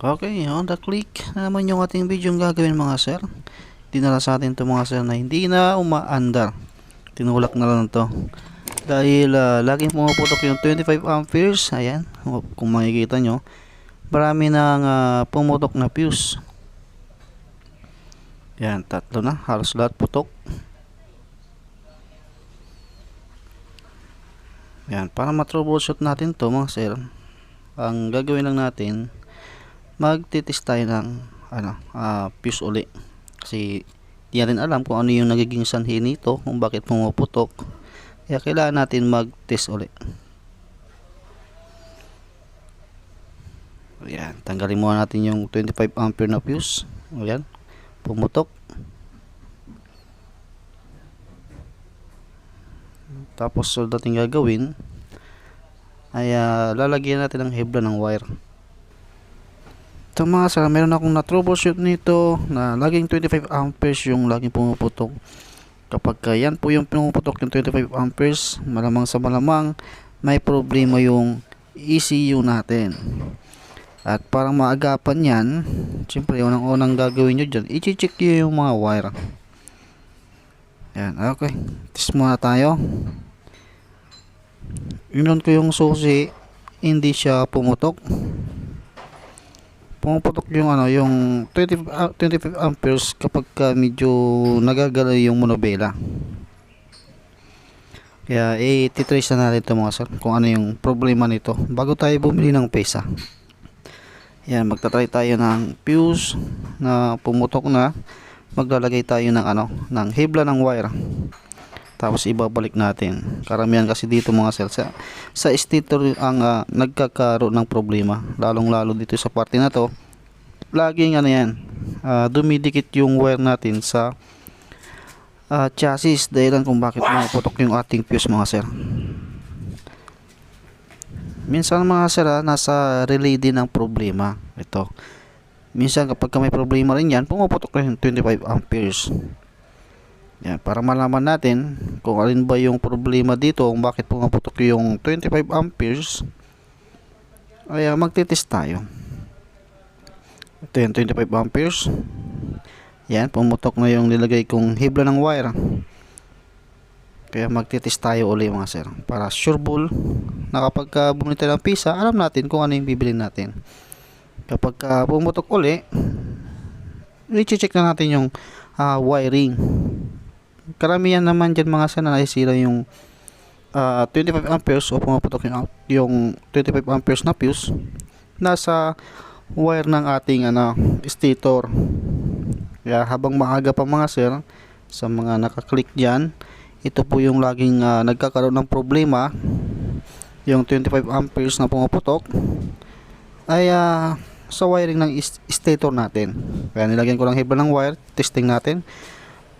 Okay, on the click na naman yung ating video yung gagawin mga sir. Dinala sa atin to mga sir na hindi na umaandar. Tinulak na lang to. Dahil ah, laging pumuputok yung 25 amperes. Ayan, kung makikita nyo. Marami nang ah, pumutok na fuse. Yan, tatlo na. Halos lahat putok. Yan, para ma-troubleshoot natin to mga sir. Ang gagawin lang natin, magtitis tayo ng ano, ah, fuse uli. Kasi di natin alam kung ano yung nagiging sanhi nito, kung bakit pumuputok. Kaya kailangan natin mag-test uli. Ayan, tanggalin muna natin yung 25 ampere na fuse. Ayan, pumutok. Tapos so dating gagawin ay ah, lalagyan natin ng hebla ng wire. Ito mga sir, meron akong na-troubleshoot nito na laging 25 amperes yung laging pumuputok. Kapag ka yan po yung pumuputok yung 25 amperes, malamang sa malamang may problema yung ECU natin. At parang maagapan yan, siyempre unang-unang gagawin nyo dyan, i-check nyo yung mga wire. Yan, okay. Test muna tayo. Inon ko yung susi, hindi siya pumutok pumuputok yung ano yung 20, ah, 25 amperes kapag ka medyo nagagalaw yung monobela. Kaya i-trace na natin ito mga sir kung ano yung problema nito bago tayo bumili ng pesa. Yan magtatry tayo ng fuse na pumutok na. Maglalagay tayo ng ano ng hebla ng wire tapos ibabalik natin. Karamihan kasi dito mga sir sa, sa stator ang ah, nagkakaroon ng problema. Lalong lalo dito sa parte na to. Laging ano yan ah, dumidikit yung wire natin sa ah, chassis. Dahilan kung bakit maputok yung ating fuse mga sir. Minsan mga sir ah, nasa relay din ang problema. Ito. Minsan kapag ka may problema rin yan pumuputok rin yung 25 amperes yan, para malaman natin kung alin ba yung problema dito, kung bakit pumaputok yung 25 amperes, ay uh, magtitest tayo. Ito yung 25 amperes. Yan, pumutok na yung nilagay kong hibla ng wire. Kaya magtitest tayo uli mga sir. Para sure ball na kapag bumili tayo ng pisa, alam natin kung ano yung bibili natin. Kapag uh, pumutok uli, i-check na natin yung uh, wiring karamihan naman dyan mga sana nasisira yung uh, 25 amperes o pumaputok yung, yung 25 amperes na fuse nasa wire ng ating ano, stator. Kaya habang maaga pa mga sir sa mga nakaklik dyan ito po yung laging uh, nagkakaroon ng problema. Yung 25 amperes na pumaputok ay uh, sa wiring ng stator natin. Kaya nilagyan ko lang hebla ng wire testing natin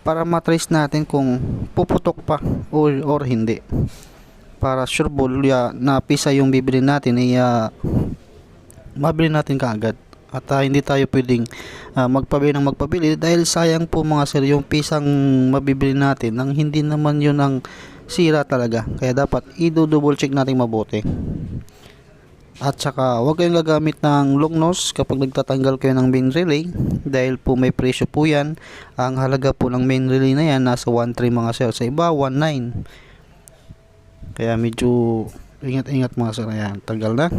para matrace natin kung puputok pa or, or hindi. Para sure ball ya, na pisa yung bibili natin ay uh, mabili natin kaagad. At uh, hindi tayo pwedeng uh, magpabili ng magpabili dahil sayang po mga sir yung pisang mabibili natin nang hindi naman yun ang sira talaga. Kaya dapat i-double check natin mabuti at saka huwag kayong gagamit ng long nose kapag nagtatanggal kayo ng main relay dahil po may presyo po yan. Ang halaga po ng main relay na yan nasa 1.3 mga sir. Sa iba 1.9. Kaya medyo ingat-ingat mga sir. Ayan, tanggal na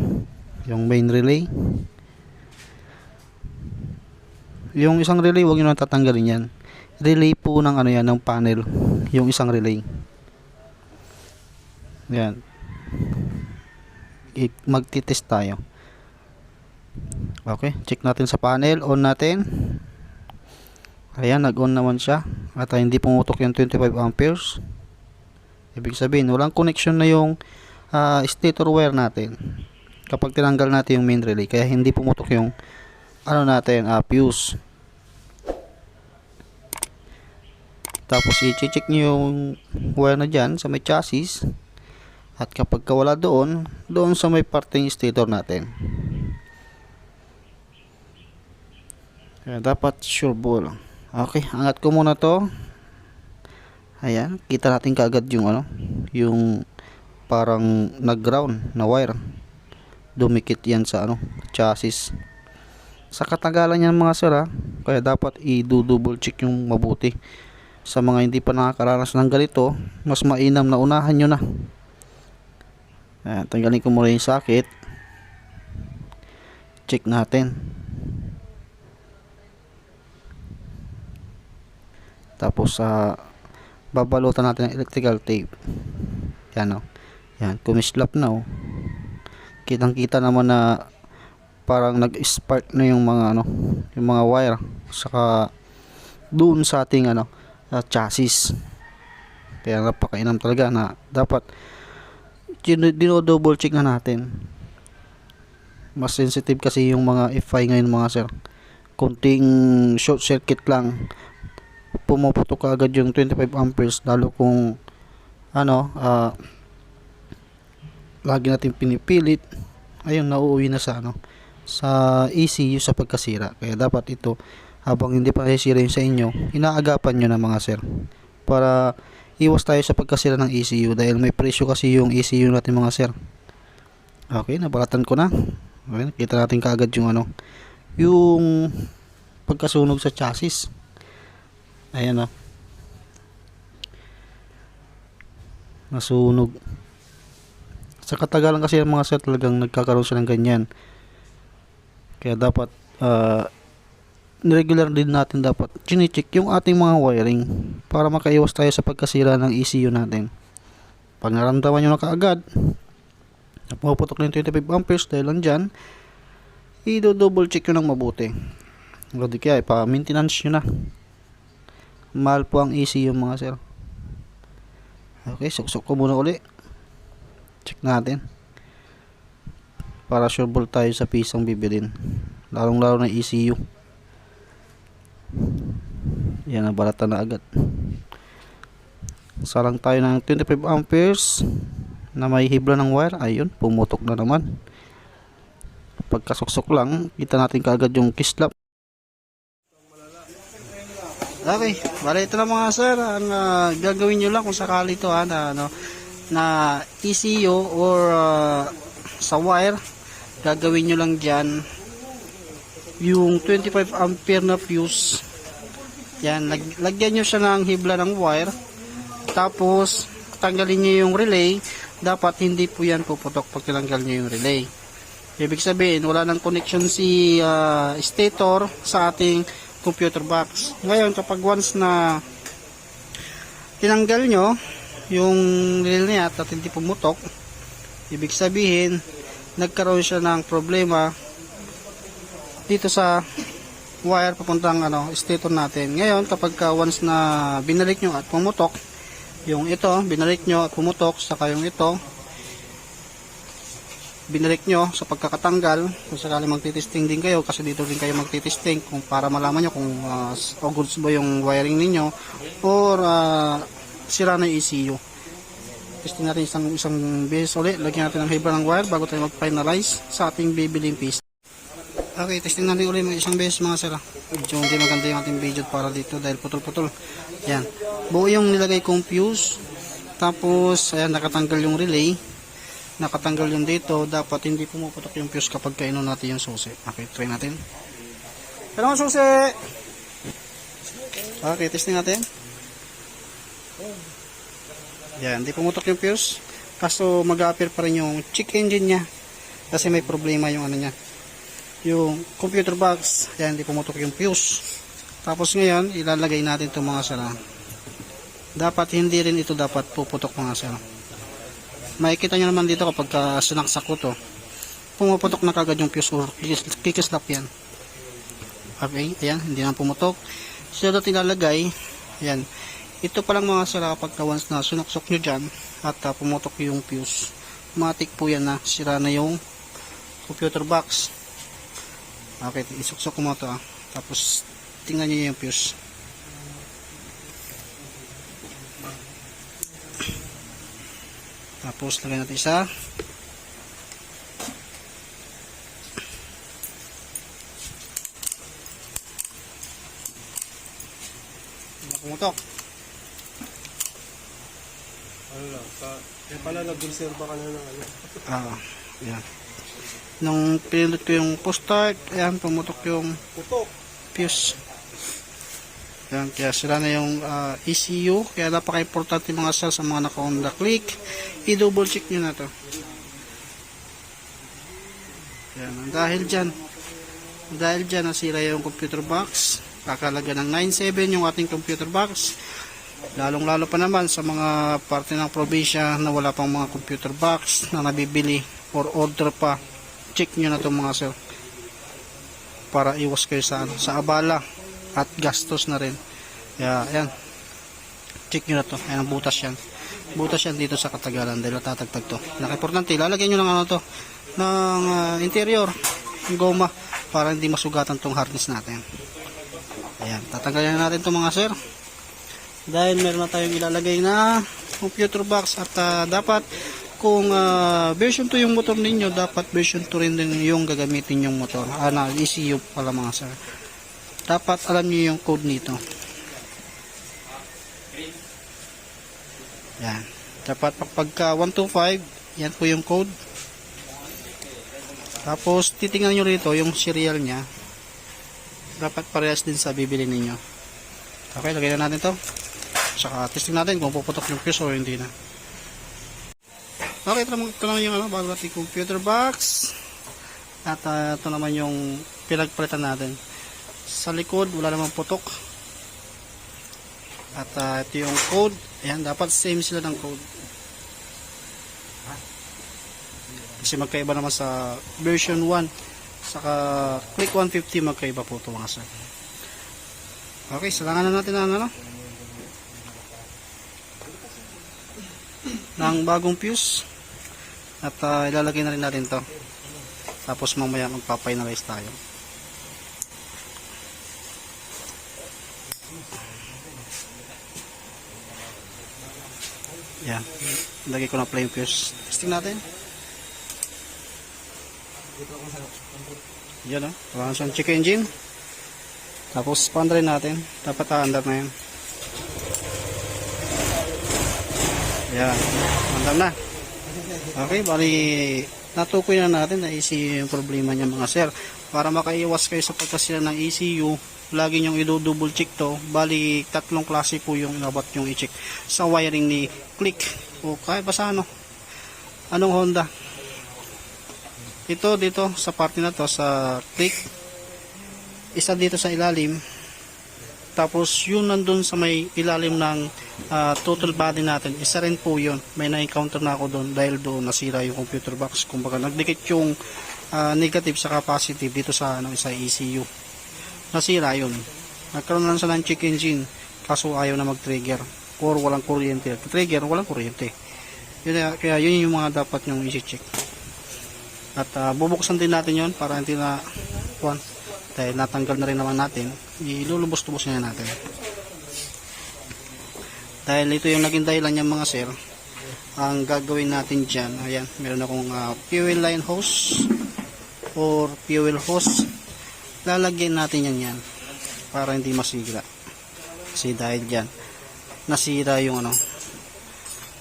yung main relay. Yung isang relay huwag nyo nang tatanggalin yan. Relay po ng ano yan, ng panel. Yung isang relay. Yan magtitest tayo. Okay check natin sa panel. On natin. Ayan nag on naman siya. At hindi pumutok yung 25 amperes. Ibig sabihin walang connection na yung uh, stator wire natin kapag tinanggal natin yung main relay. Kaya hindi pumutok yung ano natin uh, fuse. Tapos i-check nyo yung wire na dyan sa may chassis at kapag wala doon, doon sa may parting stator natin. Kaya dapat sure ball. Okay, angat ko muna to. Ayan, kita natin kaagad yung ano, yung parang nag-ground na wire. Dumikit yan sa ano, chassis. sa katagalan yan mga sir ha, kaya dapat i-double check yung mabuti. Sa mga hindi pa nakakaranas ng ganito, mas mainam na unahan nyo na. Ayan, tanggalin ko muna yung sakit. Check natin. Tapos sa babalutan natin ng electrical tape. Yan o. Yan, kumislap na o. Kitang kita naman na parang nag-spark na yung mga ano, yung mga wire saka doon sa ating ano, sa chassis. Kaya napakainam talaga na dapat dino-double check na natin. Mas sensitive kasi yung mga FI ngayon mga sir. Kunting short circuit lang pumuputok ka agad yung 25 amperes lalo kung ano ah lagi natin pinipilit ayun nauuwi na sa ano sa ECU sa pagkasira kaya dapat ito habang hindi pa nasisira yung sa inyo inaagapan nyo na mga sir para iwas tayo sa pagkasira ng ECU dahil may presyo kasi yung ECU natin mga sir okay nabalatan ko na okay, nakita natin kaagad yung ano yung pagkasunog sa chassis Ayan o. Nasunog. Sa katagalan kasi ng mga sir talagang nagkakaroon sila ng ganyan. Kaya dapat uh, regular din natin dapat chine-check yung ating mga wiring para makaiwas tayo sa pagkasira ng ECU natin. Pag naramdaman nyo na kaagad na puputok na yung 25 amperes dahil lang dyan, i-double check nyo ng mabuti. O kaya, ipa-maintenance nyo na. Mahal po ang ECU mga sir. Okay suksok ko muna uli. Check natin. Para sure tayo sa pisang bibilin lalong lalo na ECU yan nabalata na agad. Sarang tayo ng 25 amperes na may hibla ng wire. Ayun pumutok na naman. Pagkasuksok lang kita natin kaagad yung kislap Okay, bali ito na mga sir, ang ah, gagawin nyo lang kung sakali to ha, na, ano, na ECU or ah, sa wire, gagawin nyo lang dyan yung 25 ampere na fuse. Yan, lag, lagyan nyo siya ng hibla ng wire, tapos tanggalin nyo yung relay, dapat hindi po yan puputok pag tinanggal nyo yung relay. Ibig sabihin, wala nang connection si ah, stator sa ating computer box. Ngayon, kapag once na tinanggal nyo yung relay niya at hindi pumutok, ibig sabihin, nagkaroon siya ng problema dito sa wire papuntang ano, stator natin. Ngayon, kapag ka once na binalik nyo at pumutok, yung ito, binalik nyo at pumutok, saka yung ito, binalik nyo sa pagkakatanggal kung sakali magtitesting din kayo kasi dito din kayo magtitesting kung para malaman nyo kung uh, o goods ba yung wiring ninyo or uh, sira na yung ECU testing natin isang isang beses ulit lagyan natin ng hibla ng wire bago tayo mag-finalize sa ating bibiling piece okay testing natin ulit ng isang beses mga sir medyo hindi maganda yung ating video para dito dahil putol-putol yan buo yung nilagay kong fuse tapos ayan nakatanggal yung relay nakatanggal yung dito, dapat hindi pumuputok yung fuse kapag kainom natin yung susi. Okay, try natin. Pero ang susi! Okay, testing natin. Yan, hindi pumutok yung fuse. Kaso mag-appear pa rin yung check engine niya. Kasi may problema yung ano niya. Yung computer box, yan, hindi pumutok yung fuse. Tapos ngayon, ilalagay natin itong mga sala. Dapat hindi rin ito dapat puputok mga sala makikita nyo naman dito kapag uh, sinaksak ko to pumuputok na kagad yung fuse or kikislap yan. Okay ayan hindi na pumutok. So dito ilalagay ayan. Ito pa lang mga sira kapag once na sinuksok nyo dyan at uh, pumutok yung fuse matik po yan na sira na yung computer box okay isuksok mo to ah. tapos tingnan nyo yung fuse Tapos lagay natin isa. Pumutok. Ano lang, sa, kaya pala nag-reserve ka na ng ano. Ah, yan. Nung pinindot ko yung post start, ayan, pumutok yung Putok. fuse. Ayan, kaya sila na yung ah, ECU. Kaya napaka-importante mga sir sa mga naka-on the click. I-double check nyo na to. Ayan, ang dahil dyan, dahil dyan nasira yung computer box. Kakalaga ng 9.7 yung ating computer box. Lalong lalo pa naman sa mga parte ng probinsya na wala pang mga computer box na nabibili or order pa. Check nyo na to mga sir para iwas kayo sa ano, sa abala at gastos na rin. Kaya ayan. Check nyo na to. Ayan ang butas yan. Butas yan dito sa katagalan dahil natatagtag to. Naka-importante, lalagyan nyo ng ano to ng ah, interior, yung goma para hindi masugatan tong harness natin. Ayan, tatanggalin na natin to mga sir. Dahil meron na tayong ilalagay na computer box at ah, dapat kung ah, version 2 yung motor ninyo, dapat version 2 rin din yung gagamitin yung motor. Ah, na ECU pala mga sir. Dapat alam niyo yung code nito. Yan. Dapat pagka 125, yan po yung code. Tapos titingnan nyo rito yung serial niya. Dapat parehas din sa bibili ninyo. Okay, lagay na natin to. Saka testing natin kung puputok yung fuse o hindi na. Okay, ito ito naman yung ano, bago computer box. At ah, ito naman yung pinagpalitan natin. Sa likod, wala namang putok. At ah, ito yung code. Ayan, dapat same sila ng code. Kasi magkaiba naman sa version 1. Saka click 150 magkaiba po ito mga sir. Okay, salangan na natin ang ano. ng bagong fuse. At ah, ilalagay na rin natin to. Tapos mamaya magpa-finalize tayo. Yan. Lagay ko na flame fuse. Testing natin. Yan o. Oh. Wala siyang check engine. Tapos pan rin natin. Dapat aandar na yan. Yan. Andam na. Okay, bali natukoy na natin na ECU yung problema niya mga sir. Para makaiwas kayo sa pagkasira ng ECU, lagi niyong i-double check to. Bali, tatlong klase po yung dapat yung i-check sa wiring ni Click o kahit pa sa ano. Anong Honda? Ito dito sa parte na to sa Click. Isa dito sa ilalim. Tapos yun nandun sa may ilalim ng ah, total body natin, isa rin po yun. May na-encounter na ako doon dahil doon nasira yung computer box. Kumbaga nagdikit yung ah, negative sa positive dito sa ano, sa ECU. Nasira yun. Nagkaroon lang sa ng check engine kaso ayaw na mag-trigger or walang kuryente. Trigger, walang kuryente. Yun, na- kaya yun yung mga dapat yung isi-check. At ah, bubuksan din natin yon para hindi na kuwan dahil natanggal na rin naman natin ilulubos-tubos na natin. Dahil ito yung naging dahilan niya mga sir ang gagawin natin dyan ayan meron akong ah, fuel line hose or fuel hose. Lalagyan natin yan yan para hindi masigra kasi dahil dyan nasira yung ano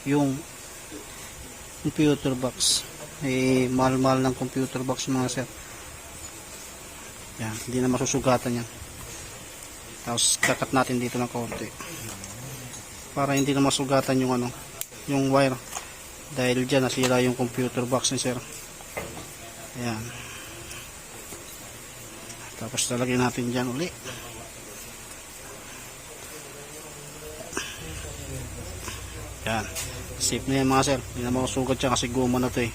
yung computer box. Eh mahal-mahal ng computer box mga sir yan, hindi na masusugatan yan. Tapos kakat natin dito ng konti. Para hindi na masugatan yung ano, yung wire. Dahil diyan nasira yung computer box ni sir. Ayan. Tapos lalagyan natin diyan uli. Yan. Safe na yan mga sir. Hindi na masugat siya kasi guma na to eh.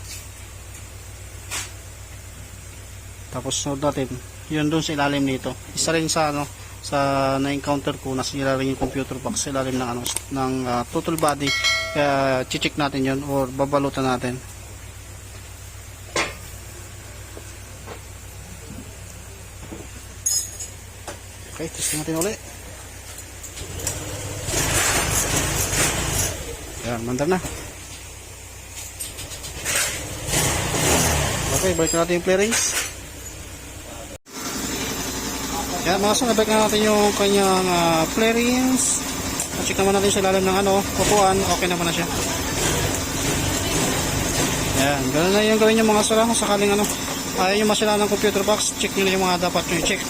Tapos sunod natin, yun doon sa ilalim nito. Isa rin sa ano, sa na-encounter ko nasira rin yung computer box sa ilalim ng ano ng ah, total body. Kaya check natin yun or babalutan natin. Okay, testing natin ulit. Yan, mandar na. Okay, balik na natin yung play rings. Yan mga sir, nabalik na natin yung kanyang uh, flarings. Check naman natin sa ilalim ng ano, kukuan. Okay naman na siya. Yan, ganun na yung gawin yung mga sir. Kung sakaling ano, ayaw nyo masira ng computer box, check nyo na yung mga dapat nyo i-check.